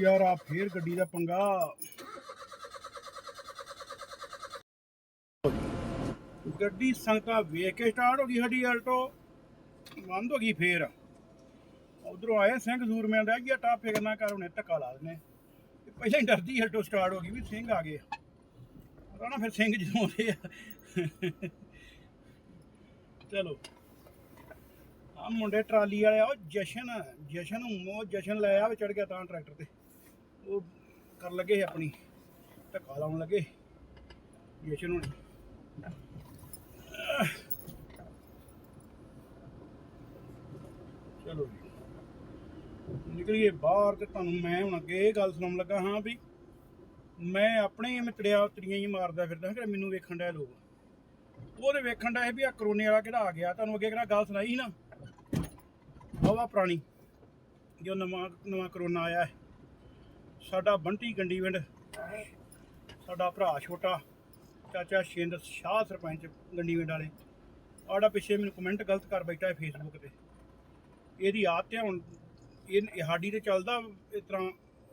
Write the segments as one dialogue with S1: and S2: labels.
S1: ਯਾਰ ਆ ਫੇਰ ਗੱਡੀ ਦਾ ਪੰਗਾ। ਗੱਡੀ ਸੰਗਤਾਂ ਵੇਖ ਕੇ ਸਟਾਰਟ ਹੋ ਗਈ ਸਾਡੀ ਆਲਟੋ ਬੰਦ ਹੋ ਗਈ ਫੇਰ। ਉਧਰੋਂ ਆਏ ਸਿੰਘ ਸੂਰਮਿਆਂ ਦਾ ਗਿਆ, ਟਾਪੇ ਕਰਨਾ ਕਰ ਉਹਨੇ ਧੱਕਾ ਲਾ ਦਿੰਦੇ। ਪਹਿਲਾਂ ਹੀ ਡਰਦੀ ਆਲਟੋ ਸਟਾਰਟ ਹੋ ਗਈ ਵੀ ਸਿੰਘ ਆ ਗਏ ਪਤਾ ਫਿਰ ਸਿੰਘ ਜਦੋਂ ਆਉਂਦੇ ਆ। ਚਲੋ। ਆ ਮੁੰਡੇ ਟਰਾਲੀ ਵਾਲੇ ਆ ਉਹ ਜਸ਼ਨ ਜਸ਼ਨ ਉਹ ਜਸ਼ਨ ਲੈ ਆ ਚੜ ਗਿਆ ਤਾਂ ਟਰੈਕਟਰ ਤੇ। ਉਹ ਕਰ ਲੱਗੇ ਆਪਣੀ, ਧੱਕਾ ਲਾਉਣ ਲੱਗੇ ਜਸ਼ਨ ਹੁਣ। ਚਲੋ ਜੀ। ਨਿਕਲੀਏ ਬਾਹਰ ਤੇ ਤੁਹਾਨੂੰ ਮੈਂ ਹੁਣ ਅੱਗੇ ਇਹ ਗੱਲ ਸੁਣਾਉਣ ਲੱਗਾ ਹਾਂ ਵੀ ਮੈਂ ਆਪਣੇ ਹੀ ਮਿੱਤੜਿਆ ਤਰੀਆਂ ਹੀ ਮਾਰਦਾ ਫਿਰਦਾ ਕਿ ਮੈਨੂੰ ਵੇਖਣ ਡਿਆ ਲੋਕ। ਉਹਦੇ ਵੇਖਣ ਡਿਆ ਸੀ ਵੀ ਆ ਕਰੋਨੇ ਵਾਲਾ ਕਿਹੜਾ ਆ ਗਿਆ, ਤੁਹਾਨੂੰ ਅੱਗੇ ਕਿਹੜਾ ਗੱਲ ਸੁਣਾਈ ਸੀ ਨਾ? ਹਵਾ ਪੁਰਾਣੀ, ਜੋ ਨਵਾਂ ਨਵਾਂ ਕਰੋਨਾ ਆਇਆ ਹੈ। ਸਾਡਾ ਬੰਟੀ ਗੰਡੀਵਿੰਡ ਸਾਡਾ ਭਰਾ ਛੋਟਾ, ਚਾਚਾ ਸ਼ਿੰਦ ਸ਼ਾਹ ਸਰਪੰਚ ਗੰਡੀਵਿੰਡ ਵਾਲੇ, ਆੜਾ ਪਿੱਛੇ ਮੈਨੂੰ ਕਮੈਂਟ ਗਲਤ ਕਰ ਬੈਠਾ ਹੈ ਫੇਸਬੁੱਕ ਤੇ। ਇਹਦੀ ਆਦਤ ਹੈ ਹੁਣ, ਇਹ ਇਹ ਸਾਡੀ ਤੇ ਚੱਲਦਾ ਇਸ ਤਰ੍ਹਾਂ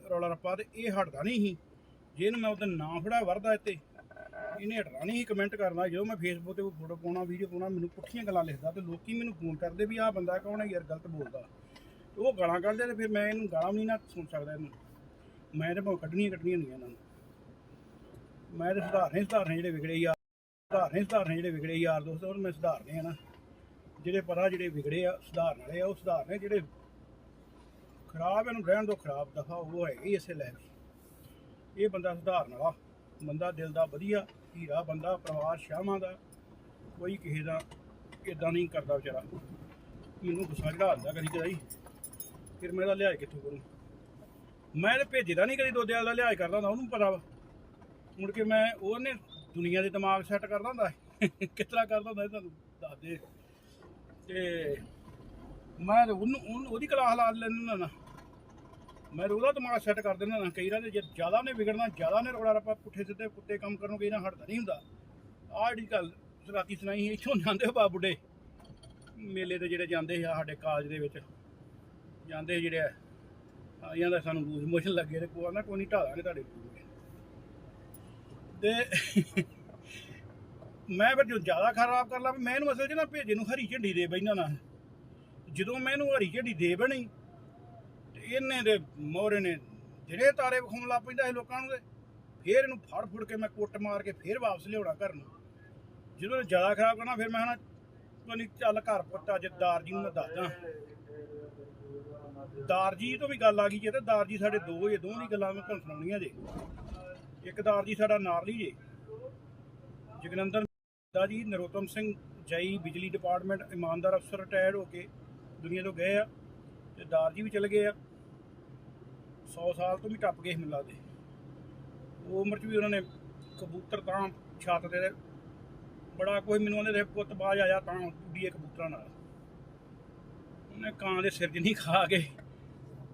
S1: ਰੌਲਾ ਰੱਪਾ ਤੇ ਇਹ ਹਟਦਾ ਨਹੀਂ ਸੀ। ਜੇ ਇਹਨੂੰ ਮੈਂ ਉਹਦਾ ਨਾਂ ਫੜਾ ਵਰਦਾ ਇੱਥੇ, ਇਹਨੇ ਹਟਣਾ ਨਹੀਂ ਸੀ ਕਮੈਂਟ ਕਰਨਾ ਜਦੋਂ ਮੈਂ ਫੇਸਬੁੱਕ ਤੇ ਫੋਟੋ ਪਾਉਣਾ ਵੀਡੀਓ ਪਾਉਣਾ, ਮੈਨੂੰ ਪੁੱਠੀਆਂ ਗੱਲਾਂ ਲਿਖਦਾ ਤੇ ਲੋਕੀ ਮੈਨੂੰ ਫੋਨ ਕਰਦੇ ਵੀ ਆਹ ਬੰਦਾ ਕੌਣ ਹੈ ਯਾਰ, ਗਲਤ ਬੋਲਦਾ। ਤੇ ਉਹ ਗਾਲਾਂ ਕੱਢਦੇ ਤੇ ਫਿਰ ਮੈਂ ਇਹਨੂੰ ਗਾਲਾਂ ਵੀ ਨਹੀਂ ਨਾ ਸੁਣ ਸਕਦਾ ਇਹਨੂੰ। ਮੈਂ ਤੇ ਭਾਵੇਂ ਕੱਢਣੀਆਂ ਕੱਢਣੀਆਂ ਨਹੀਂ ਇਹਨਾਂ ਨੂੰ। ਮੈਂ ਤੇ ਸੁਧਾਰਨੇ ਸੁਧਾਰਨੇ ਜਿਹੜੇ ਵਿਗੜੇ ਯਾਰ, ਸੁਧਾਰਨੇ ਸੁਧਾਰਨੇ ਜਿਹੜੇ ਵਿਗੜੇ ਯਾਰ ਦੋਸਤ, ਉਹ ਮੈਂ ਸੁਧਾਰਨੇ ਆ ਨਾ। ਜਿਹੜੇ ਪਤਾ ਜਿਹੜੇ ਵਿਗੜੇ ਆ, ਸੁਧਾਰਨ ਵਾਲੇ ਆ, ਉਹ ਸੁਧਾਰਨੇ ਜਿਹੜੇ ਖਰਾਬ ਇਹਨੂੰ ਰਹਿਣ ਦੋ ਖਰਾਬ ਦਫਾ ਉਹ ਹੈ ਹੀ ਇਸੇ ਲੈ ਇਹ ਬੰਦਾ ਸੁਧਾਰਨ ਵਾਲਾ, ਬੰਦਾ ਦਿਲ ਦਾ ਵਧੀਆ ਹੀਰਾ ਬੰਦਾ, ਪਰਿਵਾਰ ਸ਼ਾਮਾਂ ਦਾ, ਕੋਈ ਕਿਸੇ ਦਾ ਇਦਾਂ ਨਹੀਂ ਕਰਦਾ ਵਿਚਾਰਾ। ਮੈਨੂੰ ਗੁੱਸਾ ਚੜਾ ਦਿੰਦਾ ਕਦੀ ਕਦਾਈ। ਫਿਰ ਮੈਂ ਇਹਦਾ ਲਿਹਾਜ਼ ਕਿੱਥੋਂ ਕਰੂੰ? ਮੈਂ ਤੇ ਭੇਜਦਾ ਨਹੀਂ ਕਦੀ ਦੋਦੇ ਦਾ ਲਿਹਾਜ਼ ਕਰਦਾ ਹੁੰਦਾ ਉਹਨੂੰ ਪਤਾ ਵਾ। ਮੁੜ ਕੇ ਮੈਂ ਉਹਨੇ ਦੁਨੀਆ ਦੇ ਦਿਮਾਗ ਸੈੱਟ ਕਰਦਾ ਹੁੰਦਾ ਕਿਸ ਤਰ੍ਹਾਂ ਕਰਦਾ ਹੁੰਦਾ ਸੀ ਤੁਹਾਨੂੰ ਦੱਸ ਦੇ। ਤੇ ਮੈਂ ਤੇ ਉਹਨੂੰ ਉਹਨੂੰ- ਉਹਦੀ ਕਲਾਸ ਲਾ ਲੈਂਦਾ ਨਾ। ਮੈਂ ਤਾਂ ਉਹਦਾ ਦਿਮਾਗ ਸੈੱਟ ਕਰ ਦਿੰਦਾ ਨਾ ਕਈ ਵਾਰ ਜੇ ਜ਼ਿਆਦਾ ਨੇ ਵਿਗੜਨਾ ਜ਼ਿਆਦਾ ਨੇ ਰੋੜਾ ਰੱਪਾ ਪੁੱਠੇ ਸਿੱਧੇ ਕੁੱਤੇ ਕੰਮ ਕਰੋ ਕਈ ਨਾ ਹਟਦਾ ਨਹੀਂ ਹੁੰਦਾ। ਆਹ ਜਿਹੜੀ ਗੱਲ ਰਾਤੀ ਸੁਣਾਈ ਸੀ, ਇੱਥੋਂ ਜਾਂਦੇ ਹੋ ਬੁੱਢੇ ਮੇਲੇ ਤੇ ਜਿਹੜੇ ਜਾਂਦੇ ਆ ਸਾਡੇ ਕਾਲਜ ਦੇ ਵਿੱਚ। ਜਾਂਦੇ ਸੀ ਜਿਹੜੇ ਆ ਜਾਂਦਾ ਸਾਨੂੰ ਲੂਜ਼ ਮੋਸ਼ਨ ਲੱਗੇ ਤੇ ਕੋਈ ਨਾ ਕੋਈ ਨਹੀਂ ਢਾਲਾਂਗੇ ਤੁਹਾਡੇ ਤੇ ਮੈਂ ਫਿਰ ਜੋ ਜ਼ਿਆਦਾ ਖਰਾਬ ਕਰ ਲਾ, ਮੈਂ ਇਹਨੂੰ ਅਸਲ 'ਚ ਨਾ ਭੇਜੇ ਨੂੰ ਹਰੀ ਝੰਡੀ ਦੇ ਬੈਠਾ ਨਾ ਜਦੋਂ ਮੈਂ ਇਹਨੂੰ ਹਰੀ ਝੰਡੀ ਦੇ ਬਣੀ, ਤੇ ਇਹਨੇ ਦੇ ਮੋਹਰੇ ਨੇ ਜਿਹੜੇ ਤਾਰੇ ਵਿਖਾਉਣ ਲੱਗ ਪੈਂਦਾ ਸੀ ਲੋਕਾਂ ਨੂੰ ਤੇ ਫੇਰ ਇਹਨੂੰ ਫੜ ਫੁੜ ਕੇ ਮੈਂ ਕੁੱਟ ਮਾਰ ਕੇ ਫੇਰ ਵਾਪਸ ਲਿਆਉਣਾ ਘਰ ਨੂੰ। ਜਦੋਂ ਇਹਨੇ ਜ਼ਿਆਦਾ ਖਰਾਬ ਕਰਨਾ, ਫਿਰ ਮੈਂ ਹਨਾ ਨਹੀਂ ਚੱਲ ਘਰ ਪੁੱਤਾ ਅੱਜ ਦਾਰ ਜੀ ਨੂੰ ਮੈਂ ਦੱਸਦਾ। ਦਾਰਜੀ ਤੋਂ ਵੀ ਗੱਲ ਆ ਗਈ ਜੇ ਤੇ ਦਾਰ ਜੀ ਸਾਡੇ ਦੋ ਜੇ ਦੋਹਾਂ ਦੀ ਗੱਲਾਂ ਮੈਂ ਤੁਹਾਨੂੰ ਸੁਣਾਉਣੀਆਂ ਜੇ। ਇੱਕ ਦਾਰ ਜੀ ਸਾਡਾ ਨਾਰਲੀ ਜੇ ਜਗਨੰਦਨ ਦਾ ਜੀ, ਨਰੋਤਮ ਸਿੰਘ ਜਈ ਬਿਜਲੀ ਡਿਪਾਰਟਮੈਂਟ ਇਮਾਨਦਾਰ ਅਫਸਰ ਰਿਟਾਇਰਡ ਹੋ ਕੇ ਦੁਨੀਆ ਤੋਂ ਗਏ ਆ ਤੇ ਦਾਰ ਜੀ ਵੀ ਚਲੇ ਗਏ ਆ। 100 ਸਾਲ ਤੋਂ ਵੀ ਟੱਪ ਗਏ ਸੀ ਦੇ ਉਹ ਉਮਰ 'ਚ ਵੀ ਉਹਨਾਂ ਨੇ ਕਬੂਤਰ ਤਾਂ ਛਾਤ ਤੇ ਬੜਾ ਕੋਈ ਮੈਨੂੰ ਉਹਨੇ ਦੇ ਪੁੱਤ ਬਾਜ ਆਇਆ ਤਾਂ ਉੱਡੀਏ ਕਬੂਤਰਾਂ ਨਾਲ। ਉਹਨੇ ਕਾਂ ਦੇ ਸਿਰ ਜਿੰਨੀ ਖਾ ਕੇ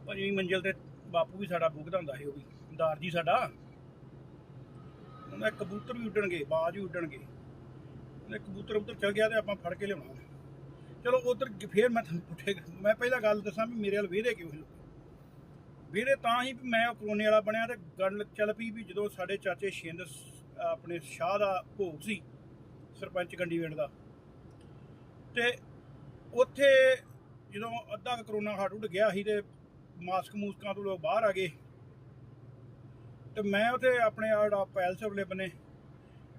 S1: ਪੰਜਵੀਂ ਮੰਜ਼ਿਲ ਤੇ ਬਾਪੂ ਵੀ ਸਾਡਾ ਬੁੱਕਦਾ ਹੁੰਦਾ ਸੀ ਉਹ ਵੀ, ਦਾਰ ਜੀ ਸਾਡਾ। ਉਹਨੇ ਕਬੂਤਰ ਵੀ ਉੱਡਣਗੇ, ਬਾਜ ਵੀ ਉੱਡਣਗੇ। ਉਹਨੇ ਕਬੂਤਰ ਉੱਧਰ ਚਲ ਗਿਆ ਤੇ ਆਪਾਂ ਫੜ ਕੇ ਲਿਆਉਣਾ। ਚਲੋ ਉਧਰ ਫੇਰ ਮੈਂ ਤੁਹਾਨੂੰ ਪੁੱਛੇ, ਮੈਂ ਪਹਿਲਾਂ ਗੱਲ ਦੱਸਾਂ ਵੀ ਮੇਰੇ ਵੱਲ ਵੇਦੇ ਕਿਉਂ ਸੀ ਵੀਰੇ ਤਾਂ ਹੀ ਮੈਂ ਉਹ ਕਰੋਨੇ ਵਾਲਾ ਬਣਿਆ ਤੇ ਗੱਲ ਚੱਲ ਪਈ ਵੀ ਜਦੋਂ ਸਾਡੇ ਚਾਚੇ ਸ਼ਿੰਦ ਆਪਣੇ ਸ਼ਾਹ ਦਾ ਭੋਗ ਸੀ, ਸਰਪੰਚ ਗੰਡੀਵੇੜ ਦਾ। ਤੇ ਉੱਥੇ ਜਦੋਂ ਅੱਧਾ ਕੁ ਕਰੋਨਾ ਹਟ ਉੱਡ ਗਿਆ ਸੀ ਤੇ ਮਾਸਕ ਮੂਸਕਾਂ ਤੋਂ ਲੋਕ ਬਾਹਰ ਆ ਗਏ। ਤੇ ਮੈਂ ਉੱਥੇ ਆਪਣੇ ਆ ਪੈਲਸ ਵਾਲੇ ਬਨੇ,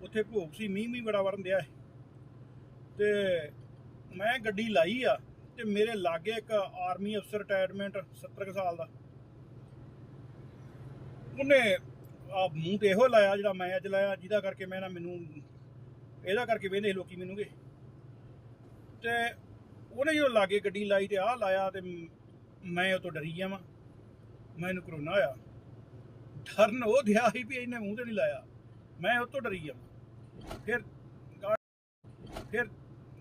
S1: ਉੱਥੇ ਭੋਗ ਸੀ ਮੀਂਹ ਵੀ ਬੜਾ ਵਰਨ ਦਿਆ ਸੀ। ਤੇ ਮੈਂ ਗੱਡੀ ਲਾਈ ਆ ਤੇ ਮੇਰੇ ਲਾਗੇ ਇੱਕ ਆਰਮੀ ਅਫਸਰ ਰਿਟਾਇਰਮੈਂਟ 70 ਕੁ ਸਾਲ ਦਾ। ਉਹਨੇ ਆ ਮੂੰਹ ਤੇ ਇਹੋ ਲਾਇਆ ਜਿਹੜਾ ਮੈਂ ਅੱਜ ਲਾਇਆ, ਜਿਹਦਾ ਕਰਕੇ ਮੈਂ ਨਾ ਮੈਨੂੰ, ਇਹਦਾ ਕਰਕੇ ਵੇਂਦੇ ਲੋਕੀ ਮੈਨੂੰਗੇ ਤੇ ਉਹਨੇ ਜਦੋਂ ਲਾਗੇ ਗੱਡੀ ਲਾਈ ਤੇ ਆਹ ਲਾਇਆ ਤੇ ਮੈਂ ਉਹ ਤੋਂ ਡਰੀ ਜਾਵਾਂ ਮੈਨੂੰ ਕਰੋਨਾ ਹੋਇਆ। ਡਰਨ ਉਹ ਦਿਆ ਸੀ ਵੀ ਇਹਨੇ ਮੂੰਹ ਤੇ ਨਹੀਂ ਲਾਇਆ। ਮੈਂ ਉਹ ਤੋਂ ਡਰੀ ਜਾਵਾਂ ਫਿਰ ਗਾ- ਫਿਰ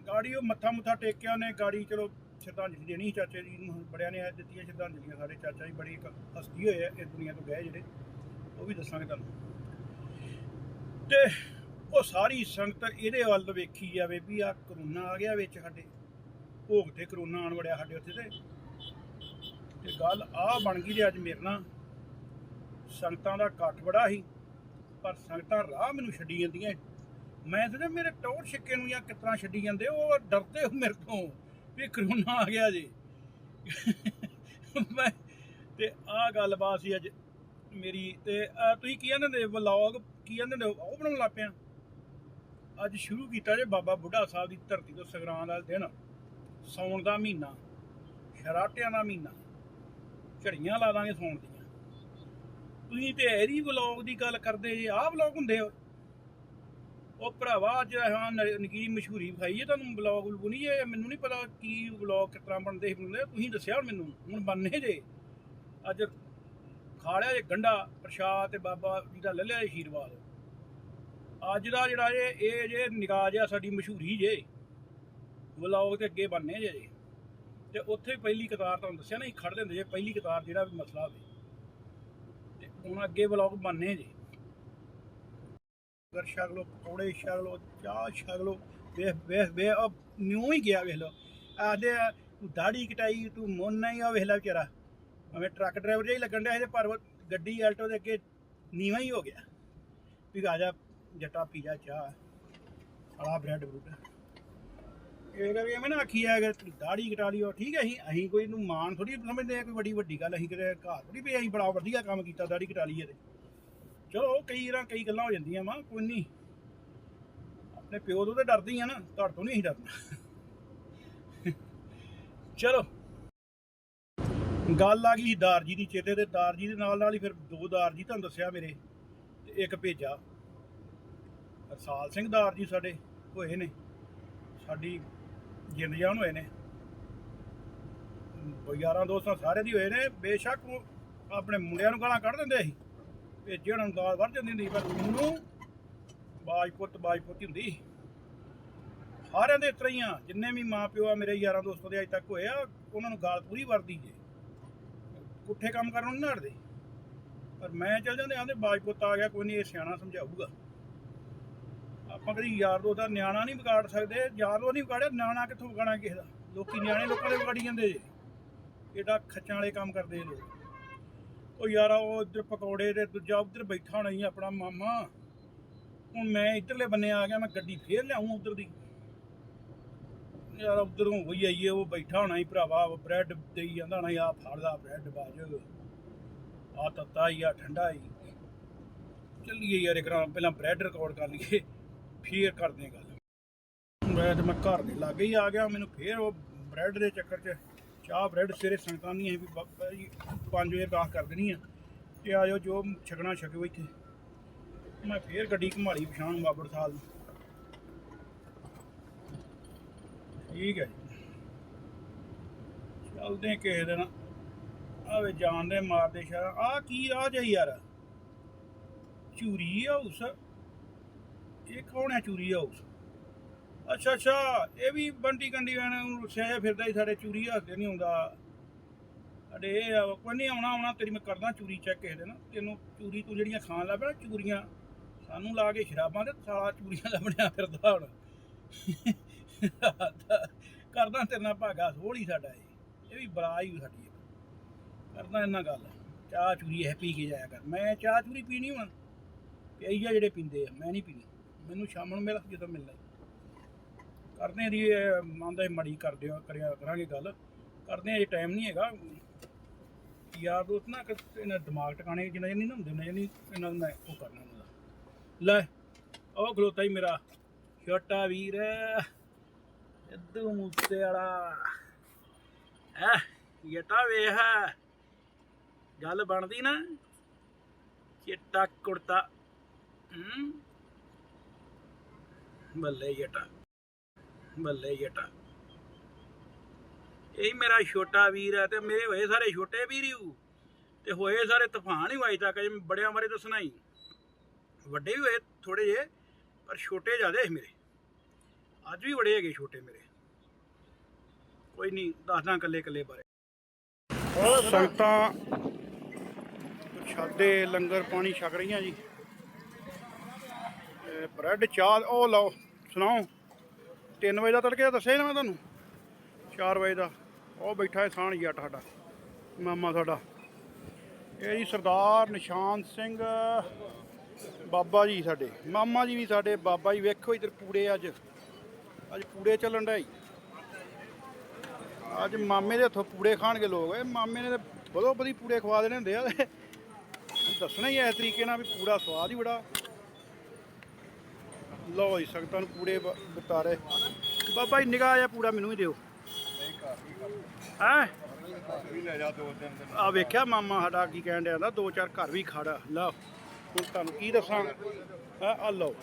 S1: ਗਾੜੀ ਉਹ ਮੱਥਾ ਮੁੱਥਾ ਟੇਕਿਆ ਉਹਨੇ। ਗਾੜੀ ਚਲੋ ਸ਼ਰਧਾਂਜਲੀ ਦੇਣੀ ਸੀ ਚਾਚੇ ਜੀ ਨੂੰ ਬੜਿਆਂ ਨੇ ਦਿੱਤੀਆਂ ਸ਼ਰਧਾਂਜਲੀਆਂ ਸਾਡੇ ਚਾਚਾ ਜੀ ਬੜੀ ਹਸਤੀ ਹੋਏ ਆ। ਇਸ ਦੁਨੀਆ ਤੋਂ ਗਏ ਜਿਹੜੇ। ਉਹ ਵੀ ਦੱਸਾਂਗੇ ਤੁਹਾਨੂੰ। ਤੇ ਉਹ ਸਾਰੀ ਸੰਗਤ ਇਹਦੇ ਵੱਲ ਵੇਖੀ ਜਾਵੇ ਵੀ ਆ ਕਰੋਨਾ ਆ ਗਿਆ ਵਿੱਚ ਸਾਡੇ। ਭੋਗ ਤੇ ਕਰੋਨਾ ਆਣ ਵੜਿਆ ਸਾਡੇ ਉੱਥੇ ਤੇ। ਤੇ ਗੱਲ ਆ ਬਣ ਗਈ ਤੇ ਅੱਜ ਮੇਰੇ ਨਾਲ। ਸੰਗਤਾਂ ਦਾ ਇਕੱਠ ਬੜਾ ਸੀ, ਪਰ ਸੰਗਤਾਂ ਰਾਹ ਮੈਨੂੰ ਛੱਡੀ ਜਾਂਦੀਆਂ। ਮੈਂ ਤੇ ਮੇਰੇ ਟੌਰ ਛਿੱਕੇ ਨੂੰ ਜਾਂ ਕਿਤਨਾ ਛੱਡੀ ਜਾਂਦੇ, ਉਹ ਡਰਦੇ ਹੋ ਮੇਰੇ ਤੋਂ ਵੀ ਕਰੋਨਾ ਆ ਗਿਆ ਜੀ। ਮੈਂ ਤੇ ਆਹ ਗੱਲਬਾਤ ਸੀ ਅੱਜ ਮੇਰੀ। ਤੇ ਤੁਸੀਂ ਕੀ ਕਹਿੰਦੇ ਨੇ ਵਲੌਗ ਕੀ ਕਹਿੰਦੇ ਨੇ ਉਹ ਬਣਾਉਣ ਲੱਗ ਪਿਆ। ਅੱਜ ਸ਼ੁਰੂ ਕੀਤਾ ਜੇ ਬਾਬਾ ਬੁੱਢਾ ਸਾਹਿਬ ਦੀ ਧਰਤੀ ਤੋਂ ਸੰਗਰਾਂਦ ਦਾ ਦਿਨ। ਸੌਣ ਦਾ ਮਹੀਨਾ, ਸ਼ਰਾਟਿਆਂ ਦਾ ਮਹੀਨਾ ਝੜੀਆਂ ਲਾ ਦਾਂਗੇ ਸੌਣ ਦੀਆਂ। ਤੁਸੀਂ ਤੇ ਇਹਦੀ ਵਲੌਗ ਦੀ ਗੱਲ ਕਰਦੇ ਜੇ, ਆਹ ਵਲੌਗ ਹੁੰਦੇ ਹੋ ਉਹ ਭਰਾਵਾ, ਅੱਜ ਹਾਂ ਨਕੀ ਮਸ਼ਹੂਰੀ ਵਿਖਾਈ ਹੈ ਤੁਹਾਨੂੰ ਵਲੌਗ ਵਲੂਗ ਨਹੀਂ ਇਹ ਮੈਨੂੰ ਨਹੀਂ ਪਤਾ ਕੀ ਵਲੌਗ ਕਿਸ ਤਰ੍ਹਾਂ ਬਣਦੇ ਸੀ ਤੁਸੀਂ ਦੱਸਿਆ ਹੁਣ ਮੈਨੂੰ, ਹੁਣ ਬੰਨੇ ਜੇ। ਅੱਜ ਖਾ ਲਿਆ ਜੇ ਗੰਡਾ ਪ੍ਰਸ਼ਾਦ ਤੇ ਬਾਬਾ ਜੀ ਦਾ ਲੈ ਲਿਆ ਆਸ਼ੀਰਵਾਦ ਅੱਜ ਦਾ ਜਿਹੜਾ ਇਹ ਇਹ ਜੇ ਨਿਗਾਹ ਆ, ਸਾਡੀ ਮਸ਼ਹੂਰੀ ਜੇ। ਵਲੌਗ ਤੇ ਅੱਗੇ ਬੰਨੇ ਜੇ ਜੀ। ਤੇ ਉੱਥੇ ਪਹਿਲੀ ਕਤਾਰ ਤੁਹਾਨੂੰ ਦੱਸਿਆ ਨਾ, ਅਸੀਂ ਖੜਦੇ ਹੁੰਦੇ ਜੇ, ਪਹਿਲੀ ਕਤਾਰ ਜਿਹੜਾ ਵੀ ਮਸਲਾ ਹੋਵੇ। ਤੇ ਹੁਣ ਅੱਗੇ ਵਲੌਗ ਬੰਨੇ ਜੇ। ਅਗਰ ਛਕ ਲੋ ਪਕੌੜੇ ਛਕ ਲੋ ਚਾਹ ਛਕ ਲੋ ਵੇਖ ਵੇਖ ਵੇ ਉਹ ਨਿਉ ਹੀ ਗਿਆ, ਵੇਖ ਲੋ ਆਦੇ ਤੂੰ ਦਾੜੀ ਕਟਾਈ, ਤੂੰ ਮੋਨਾ ਹੀ ਆ, ਵੇਖ ਲੈ ਵਿਚਾਰਾ। ਐਵੇਂ ਟਰੱਕ ਡਰਾਈਵਰ ਜਿਹਾ ਹੀ ਲੱਗਣ ਡਿਆ ਸੀ ਪਰ ਗੱਡੀ ਆਲਟੋ ਦੇ ਅੱਗੇ ਨੀਵਾਂ ਹੀ ਹੋ ਗਿਆ। ਵੀ ਆ ਜਾ, ਜੱਟਾ ਪੀ ਚਾਹ ਆਲਾ ਬ੍ਰੈਡ ਬਰੂਡ। ਇਹ ਕਰਕੇ ਮੈਂ ਨਾ ਆਖੀ ਆ ਅਗਰ ਦਾੜੀ ਕਟਾ ਲਈ ਉਹ ਠੀਕ ਹੈ, ਅਸੀਂ ਅਸੀਂ ਕੋਈ ਨੂੰ ਮਾਣ ਥੋੜੀ ਸਮਝਦੇ ਆ ਕੋਈ ਵੱਡੀ ਵੱਡੀ ਗੱਲ, ਅਸੀਂ ਕਿਤੇ ਘਰ ਥੋੜੀ ਵੀ ਅਸੀਂ ਬੜਾ ਵਧੀਆ ਕੰਮ ਕੀਤਾ ਦਾੜੀ ਕਟਾ ਲਈ ਇਹਦੇ ਚਲੋ, ਕਈ ਰਾਂ ਕਈ ਗੱਲਾਂ ਹੋ ਜਾਂਦੀਆਂ ਵਾ, ਕੋਈ ਨਹੀਂ ਆਪਣੇ ਪਿਓ ਤੋਂ ਤਾਂ ਡਰਦੇ ਆ ਨਾ, ਤੁਹਾਡੇ ਤੋਂ ਨਹੀਂ ਅਸੀਂ ਡਰਨਾ। ਚਲੋ। ਗੱਲ ਆ ਗਈ ਦਾਰਜੀ ਦੀ ਚੇਤੇ ਤੇ, ਦਾਰਜੀ ਦੇ ਨਾਲ ਨਾਲ ਹੀ ਫਿਰ ਦੋ ਦਾਰਜੀ ਤੁਹਾਨੂੰ ਦੱਸਿਆ ਮੇਰੇ, ਤੇ ਇੱਕ ਭੇਜਾ ਹਰਸਾਲ ਸਿੰਘ ਦਾਰਜੀ ਸਾਡੇ, ਹੋਏ ਨੇ। ਸਾਡੀ ਜਿੰਦ ਜਾਨ ਹੋਏ ਨੇ। ਯਾਰਾਂ ਦੋਸਤਾਂ ਸਾਰੇ ਦੀ ਹੋਏ ਨੇ। ਬੇਸ਼ੱਕ ਉਹ ਆਪਣੇ ਮੁੰਡਿਆਂ ਨੂੰ ਗਾਲਾਂ ਕੱਢ ਦਿੰਦੇ ਸੀ। ਤੇ ਜਿਹੜਾ ਨੂੰ ਗਾਲ ਵੱਢ ਜਾਂਦੀ ਹੁੰਦੀ ਪਰ ਮੈਨੂੰ ਬਾਜ ਪੁੱਤ ਹੀ ਹੁੰਦੀ ਸਾਰਿਆਂ ਦੇ ਇਸ ਤਰ੍ਹਾਂ ਹੀ ਜਿੰਨੇ ਵੀ ਮਾਂ ਪਿਓ ਆ, ਮੇਰੇ ਯਾਰਾਂ ਦੋਸਤਾਂ ਦੇ ਅਜ ਤੱਕ ਹੋਏ ਆ, ਉਹਨਾਂ ਨੂੰ ਗਾਲ ਪੂਰੀ ਵਰਦੀ ਜੇ। ਪੁੱਠੇ ਕੰਮ ਕਰਨ ਨੂੰ ਨਹੀਂ ਹਟਦੇ ਪਰ ਮੈਂ ਚੱਲ ਜਾਂਦੇ ਆਂਦੇ ਬਾਜਪੁੱਤ ਆ ਗਿਆ, ਕੋਈ ਨਹੀਂ ਇਹ ਸਿਆਣਾ ਸਮਝਾਊਗਾ। ਆਪਾਂ ਕਦੀ ਯਾਰ ਦੋਸਤ ਦਾ ਨਿਆਣਾ ਨਹੀਂ ਵਿਗਾੜ ਸਕਦੇ, ਯਾਰ ਉਹ ਨਹੀਂ ਵਿਗਾੜਿਆ, ਨਿਆਣਾ ਕਿੱਥੋਂ ਵਿਗਾੜਨਾ ਕਿਸੇ ਦਾ? ਲੋਕੀ ਨਿਆਣੇ ਲੋਕਾਂ ਦੇ ਵਿਗਾੜੀ ਜਾਂਦੇ ਜੇ। ਇਹਦਾ ਖੱਚਾਂ ਵਾਲੇ ਕੰਮ ਕਰਦੇ ਲੋਕ। ਉਹ ਯਾਰ, ਉਹ ਇੱਧਰ ਪਕੌੜੇ ਤੇ ਦੂਜਾ ਉੱਧਰ ਬੈਠਾ ਹੋਣਾ ਹੀ ਆਪਣਾ ਮਾਮਾ। ਹੁਣ ਮੈਂ ਇੱਧਰਲੇ ਬੰਨੇ ਆ ਗਿਆ, ਮੈਂ ਗੱਡੀ ਫੇਰ ਲਿਆਉਂ ਉੱਧਰ ਦੀ। ਯਾਰ, ਉੱਧਰੋਂ ਹੋਈ ਆਈਏ, ਉਹ ਬੈਠਾ ਹੋਣਾ ਹੀ ਭਰਾਵਾ ਬ੍ਰੈਡ ਦੇਈ ਜਾਂਦਾ ਹੋਣਾ ਆ ਫੜਦਾ ਬ੍ਰੈਡ ਬਾਜ ਆ ਤੱਤਾ ਹੀ ਆ ਠੰਡਾ ਹੀ। ਚੱਲੀਏ ਯਾਰ ਇੱਕ ਪਹਿਲਾਂ ਬ੍ਰੈਡ ਰਿਕਾਰਡ ਕਰ ਲਈਏ। ਫੇਰ ਕਰਦੇ ਹਾਂ ਗੱਲ। ਮੈਂ ਤੇ ਮੈਂ ਘਰ ਦੇ ਲਾਗੇ ਹੀ ਆ ਗਿਆ, ਮੈਨੂੰ ਫੇਰ ਉਹ ਬ੍ਰੈਡ ਦੇ ਚੱਕਰ 'ਚ ਚਾਹ ਬ੍ਰੈਡ ਸਵੇਰੇ ਸੰਗਤਾਂ ਦੀਆਂ ਸੀ ਵੀ 5 ਵਜੇ ਕਾਹ ਕਰ ਦੇਣੀ ਆ ਤੇ ਆਜੋ ਜੋ ਛਕਣਾ ਛਕਿਓ ਇੱਥੇ। ਮੈਂ ਫੇਰ ਗੱਡੀ ਘੁਮਾਲੀ ਪਛਾਣ ਬਾਬੜ ਸਾਲ ਨੂੰ। ਠੀਕ ਹੈ ਚੱਲਦੇ ਕਿਸੇ ਦਿਨ। ਆਵੇ ਜਾਣਦੇ ਮਾਰਦੇ ਸ਼ਰ ਆ ਕੀ ਆ ਜਾ ਯਾਰ? ਚੂਰੀ ਹਾਊਸ ਇਹ ਕੌਣ ਹੈ ਚੂਰੀ ਹਾਊਸ ਅੱਛਾ ਅੱਛਾ, ਇਹ ਵੀ ਬੰਟੀ ਕੰਡੀ ਵੈਣ ਨੂੰ ਰੁੱਸਿਆ ਜਿਹਾ ਫਿਰਦਾ ਹੀ ਸਾਡੇ ਚੂਰੀ ਹਾਊਸ ਤੇ ਨਹੀਂ ਆਉਂਦਾ ਅੜੇ ਇਹ ਕੋਈ ਨਹੀਂ ਆਉਣਾ ਆਉਣਾ, ਤੇਰੀ ਮੈਂ ਕਰਦਾ ਚੂਰੀ ਚੈੱਕ ਕਿਸੇ ਦਿਨ। ਤੈਨੂੰ ਚੂਰੀ ਤੂੰ ਜਿਹੜੀਆਂ ਖਾਣ ਲੱਗ ਪਿਆ ਨਾ ਚੂਰੀਆਂ, ਸਾਨੂੰ ਲਾ ਕੇ ਸ਼ਰਾਬਾਂ ਤੇ ਸਾਲਾ ਚੂਰੀਆਂ ਦਾ ਫਿਰਦਾ ਹੁਣ। ਕਰਦਾ ਤੇਰੇ ਨਾਲ ਭਾਗਾ ਥੋੜੀ ਸਾਡਾ ਇਹ। ਇਹ ਵੀ ਬੜਾ ਹੀ ਸਾਡੀ ਕਰਦਾ ਇਹਨਾਂ ਗੱਲ। ਚਾਹ ਚੂਰੀ ਇਹ ਪੀ ਕੇ ਜਾਇਆ ਕਰ। ਮੈਂ ਚਾਹ ਚੂਰੀ ਪੀਣੀ ਹੁਣ? ਕਈ ਜਿਹੜੇ ਪੀਂਦੇ ਆ, ਮੈਂ ਨਹੀਂ ਪੀਣੀ। ਮੈਨੂੰ ਸ਼ਾਮ ਨੂੰ ਮੇਰਾ ਜਦੋਂ ਮਿਲਣਾ ਕਰਦੇ ਆ ਦੀ ਮੰਨਦਾ ਮੜੀ ਕਰਦੇ ਆ ਕਰਿਆ ਕਰਾਂਗੇ ਗੱਲ। ਕਰਦੇ ਆ ਇਹ ਟਾਈਮ ਨਹੀਂ ਹੈਗਾ। ਯਾਰ ਦੋਸਤ ਨਾ ਕਿ ਇਹਨਾਂ ਦਿਮਾਗ ਟਿਕਾਣੇ ਜਿੰਨਾ ਨਹੀਂ ਨਾ ਹੁੰਦੇ ਨਾ ਨਹੀਂ ਇਹਨਾਂ ਦਾ ਉਹ ਕਰਨਾ ਉਹਨਾਂ ਲੈ ਉਹ ਖਲੋਤਾ ਹੀ ਮੇਰਾ, ਛੋਟਾ ਵੀਰ। ਇਦੂ ਮੂਸੇ ਵਾਲਾ ਹੈ ਯਟਾ ਵੇਖ। ਗੱਲ ਬਣਦੀ ਨਾ, ਚਿੱਟਾ ਕੁੜਤਾ। ਹੂੰ? ਬੱਲੇ ਯਟਾ ਬੱਲੇ ਯਟਾ ਇਹ ਮੇਰਾ ਛੋਟਾ ਵੀਰ ਹੈ ਤੇ ਮੇਰੇ ਹੋਏ ਸਾਰੇ ਛੋਟੇ ਵੀਰ ਹੀ ਤੇ ਹੋਏ ਸਾਰੇ ਤੂਫਾਨ ਹੀ ਵਾਈ ਤੱਕ ਜਿਵੇਂ ਬੜਿਆਂ ਬਾਰੇ ਦੱਸਣਾ ਹੀ ਵੱਡੇ ਵੀ ਹੋਏ ਥੋੜੇ ਜੇ ਪਰ ਛੋਟੇ ਜ਼ਿਆਦਾ ਸੀ ਮੇਰੇ। ਅੱਜ ਵੀ ਬੜੇ ਹੈਗੇ ਛੋਟੇ ਮੇਰੇ। ਕੋਈ ਨਹੀਂ ਦੱਸਦਾ ਕੱਲੇ ਕੱਲੇ ਬਾਰੇ। ਸੰਗਤਾਂ ਪ੍ਰਸ਼ਾਦੇ ਲੰਗਰ ਪਾਣੀ ਛਕ ਰਹੀਆਂ ਜੀ। ਬ੍ਰੈਡ, ਚਾਹ, ਉਹ ਲਓ। ਸੁਣਾਓ? 3 ਵਜੇ ਦਾ ਤੜਕੇ ਦੱਸਿਆ ਸੀ ਨਾ ਮੈਂ ਤੁਹਾਨੂੰ? 4 ਵਜੇ ਦਾ। ਉਹ ਬੈਠਾ ਹੈ ਸਾਣ ਜੱਟ ਸਾਡਾ, ਮਾਮਾ ਸਾਡਾ। ਇਹ ਜੀ ਸਰਦਾਰ ਨਿਸ਼ਾਨ ਸਿੰਘ ਬਾਬਾ ਜੀ ਸਾਡੇ, ਮਾਮਾ ਜੀ ਵੀ ਸਾਡੇ, ਬਾਬਾ ਜੀ ਵੇਖੋ ਇਧਰ ਪੂੜੇ ਅੱਜ। ਅੱਜ ਪੂੜੇ ਚੱਲਣ ਡਿਆ ਜੀ। ਅੱਜ ਮਾਮੇ ਦੇ ਹੱਥੋਂ ਪੂੜੇ ਖਾਣਗੇ ਲੋਕ। ਇਹ ਮਾਮੇ ਨੇ ਤੇ ਬਦੋ ਬਦੀ ਪੂੜੇ ਖਵਾ ਦੇਣੇ ਹੁੰਦੇ ਆ। ਦੱਸਣਾ ਹੀ ਇਸ ਤਰੀਕੇ ਨਾਲ ਵੀ ਪੂੜਾ ਸਵਾਦ ਹੀ ਬੜਾ। ਲਓ ਜੀ, ਸੰਗਤਾਂ ਨੂੰ ਪੂਰੇ ਬ- ਬਤਾਰੇ ਬਾਬਾ ਜੀ, ਨਿਗਾਹ ਆ ਪੂਰਾ ਮੈਨੂੰ ਹੀ ਦਿਓ। ਹੈਂ?
S2: ਵੀ ਲੈ ਜਾ ਦੋ ਤਿੰਨ ਦਿਨ
S1: ਆ ਵੇਖਿਆ ਮਾਮਾ ਸਾਡਾ ਕੀ ਕਹਿਣ ਡਿਆ ਦਾ ਦੋ ਚਾਰ ਘਰ ਵੀ ਖੜਾ ਲਓ, ਹੁਣ ਤੁਹਾਨੂੰ ਕੀ ਦੱਸਾਂ? ਹੈਂ ਆ ਲਓ।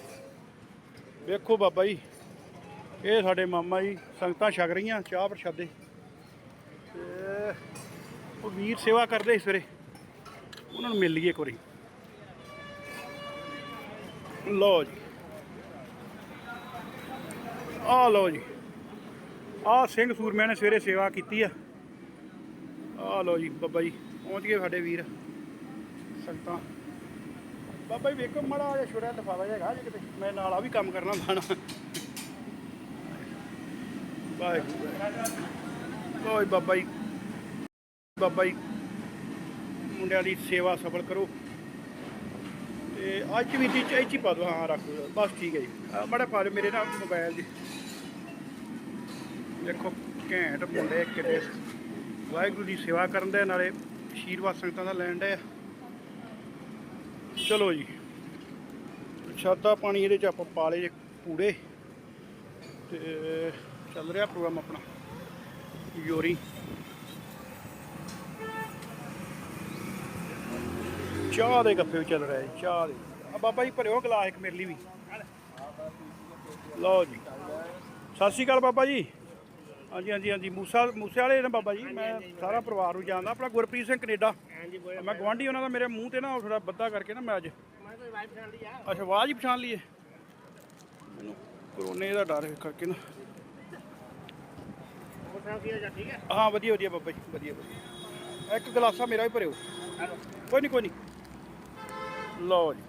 S1: ਵੇਖੋ ਬਾਬਾ ਜੀ, ਇਹ ਸਾਡੇ ਮਾਮਾ ਜੀ, ਸੰਗਤਾਂ ਛਕ ਰਹੀਆਂ, ਚਾਹ ਪ੍ਰਸ਼ਾਦੇ। ਤੇ ਉਹ ਵੀਰ ਸੇਵਾ ਕਰਦੇ ਸੀ ਸਵੇਰੇ। ਉਹਨਾਂ ਨੂੰ ਮਿਲ ਲਈਏ ਇੱਕ ਵਾਰੀ। ਲਓ ਜੀ। ਆ ਲਓ ਜੀ। ਆ ਸਿੰਘ ਸੂਰਮਿਆਂ ਨੇ ਸਵੇਰੇ ਸੇਵਾ ਕੀਤੀ ਆ। ਆ ਲਓ ਜੀ ਬਾਬਾ ਜੀ, ਪਹੁੰਚ ਗਏ ਸਾਡੇ ਵੀਰ। ਸੰਗਤਾਂ। ਬਾਬਾ ਜੀ ਵੇਖੋ ਮੜਾ ਜਿਹਾ ਛੋਟਾ ਲਿਫਾਫਾ ਹੈਗਾ ਜੇ ਕਿਤੇ। ਮੈਂ ਨਾਲ ਆ ਵੀ ਕੰਮ ਕਰਨਾ ਬਾਣਾ ਵਾਹਿਗੁਰੂ। ਵਾਹਿਗੁਰੂ। ਬਾਬਾ ਜੀ। ਬਾਬਾ ਜੀ, ਮੁੰਡਿਆਂ ਦੀ ਸੇਵਾ ਸਫਲ ਕਰੋ। ਤੇ ਅੱਜ ਵੀ ਦੀ ਚਾਹੀਦੀ ਪਾ ਦੋ ਹਾਂ, ਰੱਖ ਬਸ ਠੀਕ ਹੈ ਜੀ। ਆਹ ਮਾੜਾ ਪਾ ਦਿਓ ਮੇਰੇ ਨਾਲ ਮੋਬਾਈਲ ਜੀ। ਦੇਖੋ, ਘੈਂਟ ਮੁੰਡੇ ਕਿਤੇ ਵਾਹਿਗੁਰੂ ਦੀ ਸੇਵਾ ਕਰਨ ਦੇ ਨਾਲੇ ਆਸ਼ੀਰਵਾਦ ਸੰਗਤਾਂ ਦਾ ਲੈਣ ਦੇ ਚਲੋ ਜੀ ਛਾਤਾ ਪਾਣੀ ਇਹਦੇ ਚ ਆਪਾਂ ਪਾ ਲਏ ਜੇ ਪੂੜੇ। ਤੇ ਚੱਲ ਰਿਹਾ ਪ੍ਰੋਗਰਾਮ ਆਪਣਾ, ਯੋਰੀ। ਚਾਹ ਦੇ ਗੱਫੇ ਵੀ ਚੱਲ ਰਿਹਾ ਜੀ, ਚਾਹ ਦੇ। ਆ ਬਾਬਾ ਜੀ ਭਰਿਓ ਗਲਾਸ ਇੱਕ ਮੇਰੇ ਲਈ ਵੀ। ਲਓ ਜੀ। ਸਤਿ ਸ਼੍ਰੀ ਅਕਾਲ ਬਾਬਾ ਜੀ। ਹਾਂਜੀ ਹਾਂਜੀ ਹਾਂਜੀ। ਮੂਸਾ ਮੂਸੇ ਵਾਲੇ ਨੇ ਬਾਬਾ ਜੀ। ਮੈਂ ਸਾਰਾ ਪਰਿਵਾਰ ਨੂੰ ਜਾਣਦਾ। ਆਪਣਾ ਗੁਰਪ੍ਰੀਤ ਸਿੰਘ ਕੈਨੇਡਾ। ਮੈਂ ਗਵਾਂਢੀ ਉਹਨਾਂ ਦਾ ਮੇਰੇ ਮੂੰਹ ਤੇ ਨਾ ਥੋੜਾ ਬੱਦਾ ਕਰਕੇ ਨਾ ਮੈਂ ਅੱਜ ਅੱਛਾ ਆਵਾਜ਼ ਹੀ ਪਛਾਣ ਲਈਏ। ਮੈਨੂੰ ਕਰੋਨੇ ਦਾ ਡਰ ਕਰਕੇ ਨਾ।
S3: ਹੈ
S1: ਵਧੀਆ ਵਧੀਆ ਬਾਬਾ ਜੀ ਵਧੀਆ ਵਧੀਆ। ਇੱਕ ਗਲਾਸਾ ਮੇਰਾ ਵੀ ਭਰਿਓ। ਕੋਈ ਨਹੀਂ ਕੋਈ ਨਹੀਂ ਲਓ ਜੀ।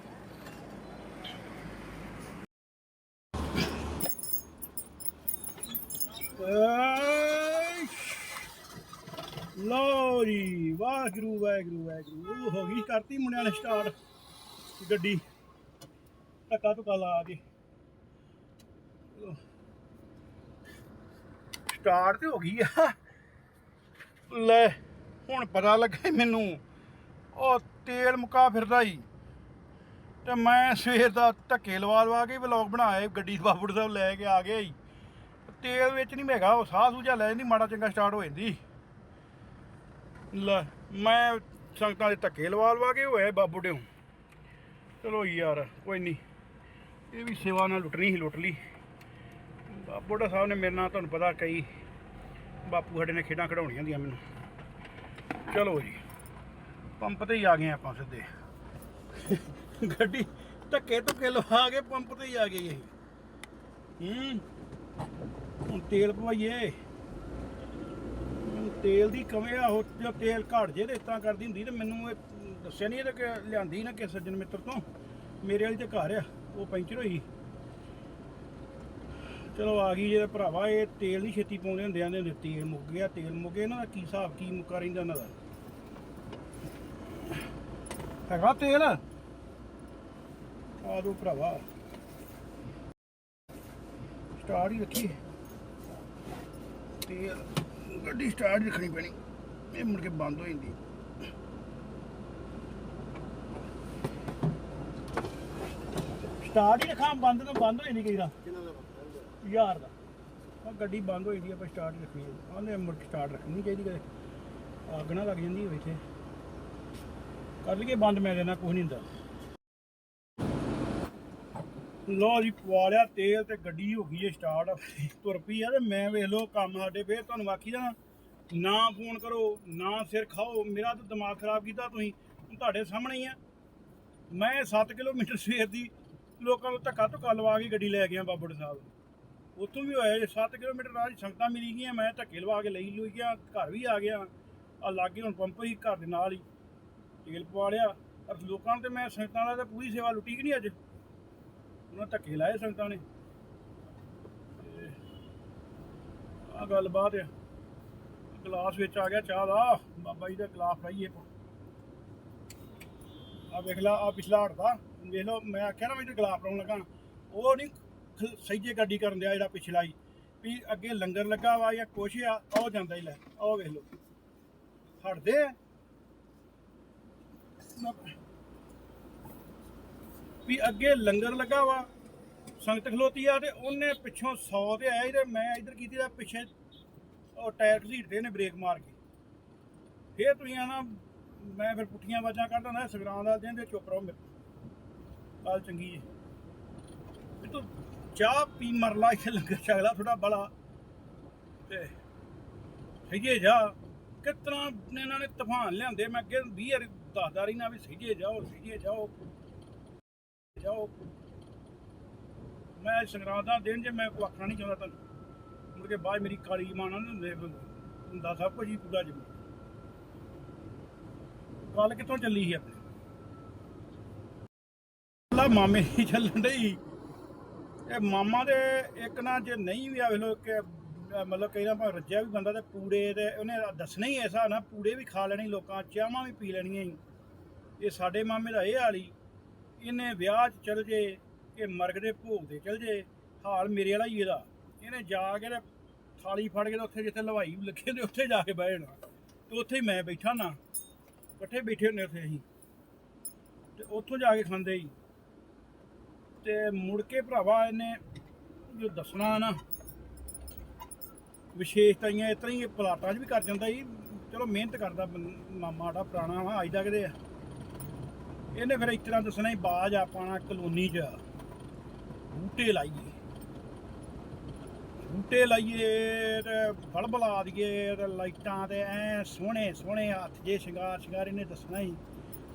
S1: ਐ ਜੀ, ਵਾਹਿਗੁਰੂ ਵਾਹਿਗੁਰੂ ਵਾਹਿਗੁਰੂ। ਉਹ ਹੋ ਗਈ ਕਰਤੀ ਮੁੰਡਿਆਂ ਨੇ ਸਟਾਰਟ ਗੱਡੀ ਧੱਕਾ ਧੁੱਕਾ ਲਾ ਕੇ। ਸਟਾਰਟ ਤੇ ਹੋ ਗਈ ਆ। ਲੈ, ਹੁਣ ਪਤਾ ਲੱਗਾ ਮੈਨੂੰ। ਉਹ ਤੇਲ ਮੁਕਾ ਫਿਰਦਾ ਹੀ ਤੇ ਮੈਂ ਸਵੇਰ ਦਾ ਧੱਕੇ ਲਵਾ ਲਵਾ ਕੇ ਵਲੌਗ ਬਣਾਏ ਗੱਡੀ ਬਾਬੂੜ ਸਾਹਿਬ ਲੈ ਕੇ ਆ ਗਿਆ ਹੀ ਤੇਲ ਵਿੱਚ ਨਹੀਂ ਹੈਗਾ ਉਹ ਸਾਹ ਸੂਜਾ ਲੈ ਜਾਂਦੀ ਮਾੜਾ ਚੰਗਾ ਸਟਾਰਟ ਹੋ ਜਾਂਦੀ। ਲੈ ਮੈਂ ਸੰਗਤਾਂ ਦੇ ਧੱਕੇ ਲਵਾ ਲਵਾ ਕੇ ਹੋਏ ਬਾਬੂ ਡਿਓ। ਚਲੋ ਯਾਰ ਕੋਈ ਨਹੀਂ ਇਹ ਵੀ ਸੇਵਾ ਨਾਲ ਲੁੱਟਣੀ ਸੀ ਲੁੱਟ ਲਈ। ਬਾਬੂੜਾ ਸਾਹਿਬ ਨੇ ਮੇਰੇ ਨਾਲ ਤੁਹਾਨੂੰ ਪਤਾ ਕਈ ਬਾਪੂ ਸਾਡੇ ਨੇ ਖੇਡਾਂ ਖਿਡਾਉਣੀਆਂ ਦੀਆਂ ਮੈਨੂੰ। ਚਲੋ ਜੀ ਪੰਪ ਤੇ ਹੀ ਆ ਗਏ ਆਪਾਂ ਸਿੱਧੇ। ਗੱਡੀ ਧੱਕੇ ਧੁੱਕੇ ਲਵਾ ਕੇ ਪੰਪ ਤੇ ਹੀ ਆ ਗਏ ਇਹ। ਹੂੰ। ਹੁਣ ਤੇਲ ਪਵਾਈਏ। ਤੇਲ ਦੀ ਕਮੀ ਆ, ਉਹ ਜੋ ਤੇਲ ਘਟ ਜੇ ਤੇ ਇਸ ਕਰਦੀ ਹੁੰਦੀ ਤੇ ਮੈਨੂੰ ਇਹ ਦੱਸਿਆ ਨਹੀਂ ਇਹ ਕਿ ਲਿਆਂਦੀ ਨਾ ਕਿ ਸੱਜਣ ਮਿੱਤਰ ਤੋਂ। ਮੇਰੇ ਵਾਲੀ ਤੇ ਘਰ ਆ, ਉਹ ਪੈਂਚਰ ਹੋਈ। ਚਲੋ ਆ ਗਈ ਜੇ ਭਰਾਵਾ, ਇਹ ਤੇਲ ਨਹੀਂ ਛੇਤੀ ਪਾਉਂਦੇ ਹੁੰਦੇ, ਆਂਦੇ ਹੁੰਦੇ ਤੇਲ ਮੁੱਕ ਗਿਆ, ਤੇਲ ਮੁੱਕ ਗਿਆ, ਇਹਨਾਂ ਦਾ ਕੀ ਹਿਸਾਬ, ਕੀ ਮੁੱਕਾ ਰਹਿੰਦਾ ਇਹਨਾਂ ਦਾ। ਹੈਗਾ ਤੇਲ? ਆ ਦੋ ਭਰਾਵਾ। ਸਟਾਰਟ ਹੀ ਰੱਖੀ। ਗੱਡੀ ਸਟਾਰਟ ਰੱਖਣੀ ਪੈਣੀ। ਇਹ ਮੁੜ ਕੇ ਬੰਦ ਹੋ ਜਾਂਦੀ। ਸਟਾਰਟ ਹੀ ਰੱਖਾਂ ਬੰਦ ਤਾਂ ਬੰਦ ਹੋ ਜਾਂਦੀ ਕਈ ਦਾ ਯਾਰ ਦਾ। ਆ ਗੱਡੀ ਬੰਦ ਹੋ ਜਾਂਦੀ ਆਪਾਂ ਸਟਾਰਟ ਰੱਖਣੀ ਹੈ ਮੁੜ ਕੇ ਸਟਾਰਟ ਰੱਖਣੀ ਚਾਹੀਦੀ ਕਦੇ। ਅੱਗ ਨਾ ਲੱਗ ਜਾਂਦੀ ਹੋਵੇ ਇੱਥੇ। ਕਰ ਲਈਏ ਬੰਦ ਮੈਂ ਦੇਣਾ ਕੁਝ ਨਹੀਂ ਹੁੰਦਾ। ਲੋ ਜੀ, ਪਵਾ ਲਿਆ, ਤੇਲ ਤੇ ਗੱਡੀ ਹੋ ਗਈ ਹੈ ਸਟਾਰਟ ਤੁਰ ਪਈ ਆ ਤੇ ਮੈਂ ਵੇਖ ਲਓ ਕੰਮ ਸਾਡੇ, ਫੇਰ ਤੁਹਾਨੂੰ ਆਖੀ ਜਾਣਾ, ਨਾ ਫੋਨ ਕਰੋ, ਨਾ ਸਿਰ ਖਾਓ, ਮੇਰਾ ਤਾਂ ਦਿਮਾਗ ਖਰਾਬ ਕੀਤਾ ਤੁਸੀਂ, ਹੁਣ ਤੁਹਾਡੇ ਸਾਹਮਣੇ ਹੀ ਆ। ਮੈਂ 7 ਕਿਲੋਮੀਟਰ ਸਵੇਰ ਦੀ ਲੋਕਾਂ ਨੂੰ ਧੱਕਾ ਧੁੱਕਾ ਲਵਾ ਕੇ ਗੱਡੀ ਲੈ ਗਿਆ ਬਾਬੜ ਸਾਹਿਬ। ਉੱਥੋਂ ਵੀ ਹੋਇਆ ਜੇ 7 ਕਿਲੋਮੀਟਰ ਰਾਜ ਸੰਗਤਾਂ ਮਿਲੀ ਗਈਆਂ, ਮੈਂ ਧੱਕੇ ਲਵਾ ਕੇ ਲਈ ਲੁਈ ਗਿਆ, ਘਰ ਵੀ ਆ ਗਿਆ। ਆ ਲਾਗੇ ਹੁਣ ਪੰਪ ਹੀ ਘਰ ਦੇ ਨਾਲ ਹੀ ਤੇਲ ਪਵਾ ਲਿਆ। ਪਰ ਲੋਕਾਂ ਨੂੰ ਤੇ ਮੈਂ ਸੰਗਤਾਂ ਦਾ ਤਾਂ ਪੂਰੀ ਸੇਵਾ ਲੁੱਟੀ ਕਿ ਨਹੀਂ ਅੱਜ? ਉਹਨਾਂ ਧੱਕੇ ਲਾਏ ਸੰਗਤਾਂ ਨੇ। ਆ ਗੱਲਬਾਤ ਆ। ਗਲਾਸ ਵਿੱਚ ਆ ਗਿਆ ਚਾਹ ਦਾ। ਬਾਬਾ ਜੀ ਦਾ ਗਲਾਸ ਫੜਾਈਏ ਆ ਵੇਖ ਲਾ ਆ ਪਿਛਲਾ ਹਟਦਾ। ਵੇਖ ਲਓ, ਮੈਂ ਆਖਿਆ ਨਾ ਮੈਂ ਤੇ ਗਲਾਬ ਲਾਉਣ ਲੱਗਾ। ਉਹ ਨਹੀਂ ਸਹੀਜੇ ਗੱਡੀ ਕਰਨ ਦਿਆ ਜਿਹੜਾ ਪਿਛਲਾ ਹੀ। ਵੀ ਅੱਗੇ ਲੰਗਰ ਲੱਗਾ ਵਾ ਜਾਂ ਕੁਛ ਆ, ਉਹ ਜਾਂਦਾ ਹੀ ਲੈ। ਉਹ ਵੇਖ ਲਓ। ਹਟਦੇ ਆ। ਵੀ ਅੱਗੇ ਲੰਗਰ ਲੱਗਾ ਵਾ, ਸੰਗਤ ਖਲੋਤੀ ਆ ਤੇ ਉਹਨੇ ਪਿੱਛੋਂ 100 ਤੇ ਆਇਆ ਤੇ ਮੈਂ ਇੱਧਰ ਕੀਤੀ ਦਾ ਪਿੱਛੇ ਉਹ ਟਾਇਰ ਘਸੀਟਦੇ ਨੇ ਬ੍ਰੇਕ ਮਾਰ ਕੇ। ਫੇਰ ਤੁਸੀਂ ਆਣਾ, ਮੈਂ ਫਿਰ ਪੁੱਠੀਆਂ ਵਾਜਾਂ ਕੱਢਦਾ ਨਾ ਸਗਰਾਂ ਦਾ ਦਿਨ ਦੇ ਚੁੱਪ ਰਹੋ ਮੇਰੇ ਗੱਲ ਚੰਗੀ ਜੀ। ਵੀ ਤੂੰ ਚਾਹ ਪੀ ਮਰ ਇੱਥੇ ਲੰਗਰ ਛਕਲਾ ਥੋੜਾ ਬੜਾ। ਤੇ ਸਹੀਏ ਜਾ, ਕਿਸ ਤਰ੍ਹਾਂ ਇਹਨਾਂ ਨੇ ਤੂਫਾਨ ਲਿਆਂਦੇ, ਮੈਂ ਅੱਗੇ 20 ਵਾਰੀ ਦੱਸਦਾ ਰਹੀ ਨਾ ਵੀ ਸਹੀਏ ਜਾਓ ਸਹੀਏ ਜਾਓ। ਜਾਓ। ਮੈਂ ਸੰਗਰਾਂਦ ਦਾ ਦਿਨ ਜੇ ਮੈਂ ਕੋਈ ਆਖਣਾ ਨਹੀਂ ਚਾਹੁੰਦਾ ਤੁਹਾਨੂੰ, ਮੁੜ ਕੇ ਬਾਅਦ 'ਚ ਮੇਰੀ ਕਾਲੀ ਮਾਨਾ ਨਾ ਹੁੰਦੇ ਹੁੰਦਾ ਸਭ ਕੁਝ ਹੀ ਪੂਰਾ ਜਮ ਗੱਲ ਕਿੱਥੋਂ ਚੱਲੀ ਸੀ ਆਪਣੀ? ਲਾ ਮਾਮੇ ਹੀ ਚੱਲਣ ਡਈ। ਇਹ ਮਾਮਾ ਦੇ ਇੱਕ ਨਾ ਜੇ ਨਹੀਂ ਵੀ ਆਵੇ ਲੋ ਮਤਲਬ ਕਈ ਨਾ ਭਾਵੇਂ ਰੱਜਿਆ ਵੀ ਬੰਦਾ ਤੇ ਪੂੜੇ ਤੇ ਉਹਨੇ ਦੱਸਣਾ ਹੀ ਐਸਾ ਨਾ, ਪੂੜੇ ਵੀ ਖਾ ਲੈਣੇ, ਲੋਕਾਂ ਚਾਹਾਂ ਵੀ ਪੀ ਲੈਣੀਆਂ ਹੀ। ਇਹ ਸਾਡੇ ਮਾਮੇ ਦਾ ਇਹ ਹਾਲੀ ਇਹਨੇ ਵਿਆਹ 'ਚ ਚਲ ਜੇ ਇਹ ਮਰਗ ਦੇ ਭੋਗ ਤੇ ਚਲ ਜੇ, ਹਾਲ ਮੇਰੇ ਵਾਲਾ ਹੀ ਇਹਦਾ। ਇਹਨੇ ਜਾ ਕੇ ਤੇ ਥਾਲੀ ਫੜ ਕੇ ਉੱਥੇ ਜਿੱਥੇ ਲਵਾਈ ਲੱਗੇ ਤੇ ਉੱਥੇ ਜਾ ਕੇ ਬਹਿ ਜਾਣਾ। ਤੇ ਉੱਥੇ ਹੀ ਮੈਂ ਬੈਠਾ ਨਾ, ਇਕੱਠੇ ਬੈਠੇ ਹੁੰਦੇ ਉੱਥੇ ਅਸੀਂ। ਤੇ ਉੱਥੋਂ ਜਾ ਕੇ ਖਾਂਦੇ ਹੀ ਤੇ ਮੁੜ ਕੇ ਭਰਾਵਾ ਇਹਨੇ ਜੋ ਦੱਸਣਾ ਨਾ ਵਿਸ਼ੇਸ਼ਤਾਈਆਂ ਇਸ ਤਰ੍ਹਾਂ ਹੀ ਪਲਾਟਾਂ 'ਚ ਵੀ ਕਰ ਜਾਂਦਾ ਜੀ ਚਲੋ ਮਿਹਨਤ ਕਰਦਾ ਮਾਮਾ ਸਾਡਾ ਪੁਰਾਣਾ ਵਾ, ਅੱਜ ਦਾ ਕਿਤੇ ਇਹਨੇ ਫਿਰ ਇਸ ਤਰ੍ਹਾਂ ਦੱਸਣਾ ਹੀ, ਬਾਜ ਆਪਾਣਾ ਕਲੋਨੀ 'ਚ। ਬੂਟੇ ਲਾਈਏ। ਬੂਟੇ ਲਾਈਏ ਤੇ ਬਲਬ ਲਾ ਦਈਏ ਤੇ ਲਾਈਟਾਂ ਤੇ ਐ ਸੋਹਣੇ ਸੋਹਣੇ ਹੱਥ ਜੇ ਸ਼ਿੰਗਾਰ ਸ਼ਿੰਗਾਰ ਇਹਨੇ ਦੱਸਣਾ ਹੀ।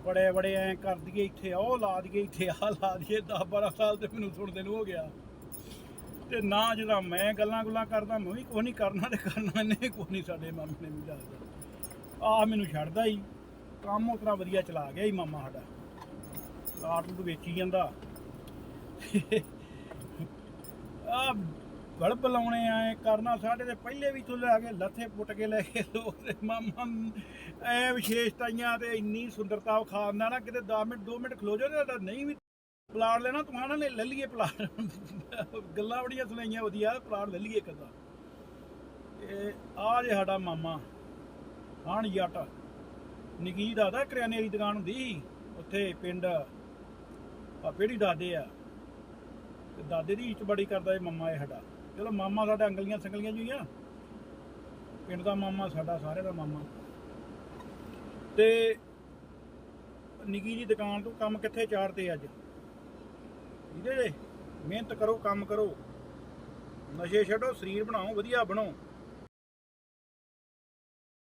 S1: ਬੜੇ ਬੜੇ ਐ ਕਰ ਦਈਏ ਇੱਥੇ ਉਹ ਲਾ ਦਈਏ ਇੱਥੇ, ਆਹ ਲਾ ਦਈਏ 10 12 ਸਾਲ ਤੇ ਮੈਨੂੰ ਸੁਣਦੇ ਨੂੰ ਹੋ ਗਿਆ। ਤੇ ਨਾ ਜਦੋਂ ਮੈਂ ਗੱਲਾਂ ਗੁੱਲਾਂ ਕਰਦਾ, ਮੈਂ ਵੀ ਕੁਛ ਨਹੀਂ ਕਰਨਾ ਤੇ ਕਰਨਾ ਇਹਨੇ ਕੋਈ ਨਹੀਂ ਸਾਡੇ ਮਾਮੇ ਨੇ ਵੀ ਦੱਸਦਾ। ਆ ਮੈਨੂੰ ਛੱਡਦਾ ਹੀ। ਕੰਮ ਉਤਰਾ ਵਧੀਆ ਚਲਾ ਗਿਆ ਹੀ ਮਾਮਾ ਸਾਡਾ। ਲਾਟ ਨੂੰ ਵੇਚੀ ਜਾਂਦਾ। ਆ ਬਲਬ ਲਾਉਣੇ ਆਏ ਕਰਨਾ ਸਾਡੇ ਤੇ ਪਹਿਲੇ ਵੀ ਤੋਂ ਲੈ ਕੇ ਲੱਥੇ ਪੁੱਟ ਕੇ ਲੈ ਕੇ ਲੋਕ ਤੇ ਮਾਮਾ ਐ ਵਿਸ਼ੇਸ਼ਤਾਈਆਂ ਤੇ ਇੰਨੀ ਸੁੰਦਰਤਾ ਵਿਖਾਉਂਦਾ ਨਾ, ਕਿਤੇ 10 ਮਿੰਟ 2 ਮਿੰਟ ਖਲੋ ਜਾਓ ਤੇ ਨਹੀਂ ਵੀ ਪਲਾਟ ਲੈਣਾ ਤੁਹਾਡਾ ਨੇ ਲੈ ਲਈਏ ਪਲਾਟ। ਗੱਲਾਂ ਬੜੀਆਂ ਸੁਣਾਈਆਂ ਵਧੀਆ, ਪਲਾਟ ਲੈ ਲਈਏ ਕਦਾ ਇਹ ਆ ਜੇ ਸਾਡਾ ਮਾਮਾ, ਆਣ ਜੱਟ ਨਿੱਕੀ ਜਿਹੀ ਦਾਦਾ, ਕਰਿਆਨੇ ਦੀ ਦੁਕਾਨ ਹੁੰਦੀ ਸੀ, ਉੱਥੇ ਪਿੰਡ ਆ ਪੇੜੀ ਦਾਦੇ ਆ। ਤੇ ਦਾਦੇ ਦੀ ਇੱਜ਼ਤ ਬੜੀ ਕਰਦਾ ਇਹ ਮਾਮਾ ਇਹ ਸਾਡਾ। ਚਲੋ ਮਾਮਾ ਸਾਡਾ ਅੰਗਲੀਆਂ ਸੰਗਲੀਆਂ ਜੀਆਂ ਪਿੰਡ ਦਾ ਮਾਮਾ, ਸਾਡਾ ਸਾਰੇ ਦਾ ਮਾਮਾ। ਤੇ ਨਿੱਕੀ ਜੀ ਦੁਕਾਨ ਤੋਂ ਕੰਮ ਕਿੱਥੇ ਚਾੜਦੇ ਅੱਜ? ਇਹਦੇ ਜੇ। ਮਿਹਨਤ ਕਰੋ, ਕੰਮ ਕਰੋ। ਨਸ਼ੇ ਛੱਡੋ, ਸਰੀਰ ਬਣਾਓ, ਵਧੀਆ ਬਣੋ।